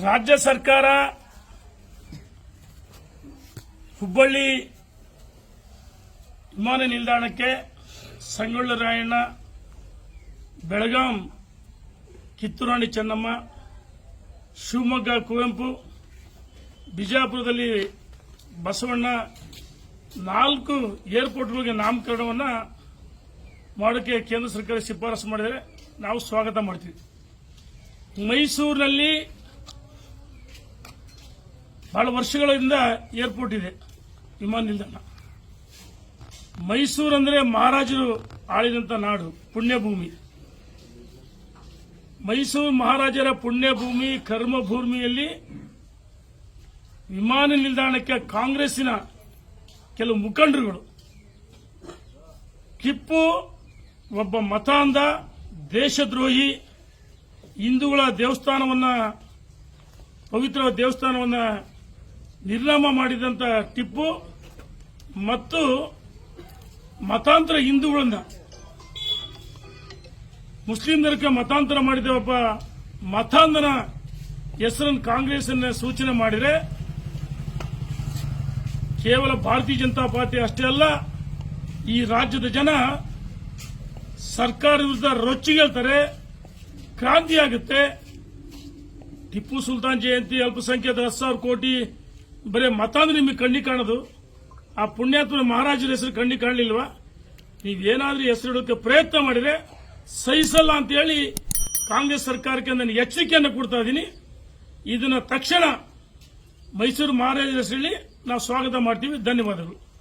ರಾಜ್ಯ ಸರ್ಕಾರ ಹುಬ್ಬಳ್ಳಿ ವಿಮಾನ ನಿಲ್ದಾಣಕ್ಕೆ ಸಂಗೊಳ್ಳಿ ರಾಯಣ್ಣ, ಬೆಳಗಾಂ, ಕಿತ್ತೂರಾಣಿ ಚೆನ್ನಮ್ಮ, ಶಿವಮೊಗ್ಗ, ಕುವೆಂಪು, ಬಿಜಾಪುರದಲ್ಲಿ ಬಸವಣ್ಣ ನಾಲ್ಕು ಏರ್ಪೋರ್ಟ್ಗಳಿಗೆ ನಾಮಕರಣವನ್ನು ಮಾಡೋಕ್ಕೆ ಕೇಂದ್ರ ಸರ್ಕಾರ ಶಿಫಾರಸು ಮಾಡಿದರೆ ನಾವು ಸ್ವಾಗತ ಮಾಡ್ತೀವಿ. ಮೈಸೂರಿನಲ್ಲಿ ಬಹಳ ವರ್ಷಗಳಿಂದ ಏರ್ಪೋರ್ಟ್ ಇದೆ, ವಿಮಾನ ನಿಲ್ದಾಣ. ಮೈಸೂರು ಅಂದರೆ ಮಹಾರಾಜರು ಆಳಿದಂಥ ನಾಡು, ಪುಣ್ಯಭೂಮಿ. ಮೈಸೂರು ಮಹಾರಾಜರ ಪುಣ್ಯಭೂಮಿ, ಕರ್ಮಭೂಮಿಯಲ್ಲಿ ವಿಮಾನ ನಿಲ್ದಾಣಕ್ಕೆ ಕಾಂಗ್ರೆಸ್ಸಿನ ಕೆಲವು ಮುಖಂಡರುಗಳು. ಕಿಪ್ಪು ಒಬ್ಬ ಮತಾಂಧ, ದೇಶದ್ರೋಹಿ, ಹಿಂದೂಗಳ ದೇವಸ್ಥಾನವನ್ನು, ಪವಿತ್ರ ದೇವಸ್ಥಾನವನ್ನ ನಿರ್ನಾಮ ಮಾಡಿದಂತ ಟಿಪ್ಪು ಮತ್ತು ಮತಾಂತರ ಹಿಂದೂಗಳನ್ನ. ಮುಸ್ಲಿಂ ಧರ್ಮಕ್ಕೆ ಮತಾಂತರ ಮಾಡಿದ ಒಬ್ಬ ಮತಾಂಧನ ಹೆಸರನ್ನು ಕಾಂಗ್ರೆಸ್ ಸೂಚನೆ ಮಾಡಿದರೆ ಕೇವಲ ಭಾರತೀಯ ಜನತಾ ಪಾರ್ಟಿ ಅಷ್ಟೇ ಅಲ್ಲ, ಈ ರಾಜ್ಯದ ಜನ ಸರ್ಕಾರ ವಿರುದ್ಧ ಕ್ರಾಂತಿ ಆಗುತ್ತೆ. ಟಿಪ್ಪು ಸುಲ್ತಾನ್ ಜಯಂತಿ ಅಲ್ಪಸಂಖ್ಯಾತ ಹತ್ತು ಸಾವಿರ ಕೋಟಿ ಬರೀ ಮತಾಂದ್ರೆ ನಿಮಗೆ ಕಣ್ಣಿ ಕಾಣೋದು. ಆ ಪುಣ್ಯಾತ್ಮನ ಮಹಾರಾಜರ ಹೆಸರು ಕಣ್ಣಿ ಕಾಣಲಿಲ್ವಾ? ನೀವೇನಾದ್ರೂ ಹೆಸರಿಡೋಕೆ ಪ್ರಯತ್ನ ಮಾಡಿದ್ರೆ ಸಹಿಸಲ್ಲ ಅಂತ ಹೇಳಿ ಕಾಂಗ್ರೆಸ್ ಸರ್ಕಾರಕ್ಕೆ ನಾನು ಎಚ್ಚರಿಕೆಯನ್ನು ಕೊಡ್ತಾ ಇದ್ದೀನಿ. ಇದನ್ನ ತಕ್ಷಣ ಮೈಸೂರು ಮಹಾರಾಜರ ಹೆಸರಲ್ಲಿ ನಾವು ಸ್ವಾಗತ ಮಾಡ್ತೀವಿ. ಧನ್ಯವಾದಗಳು.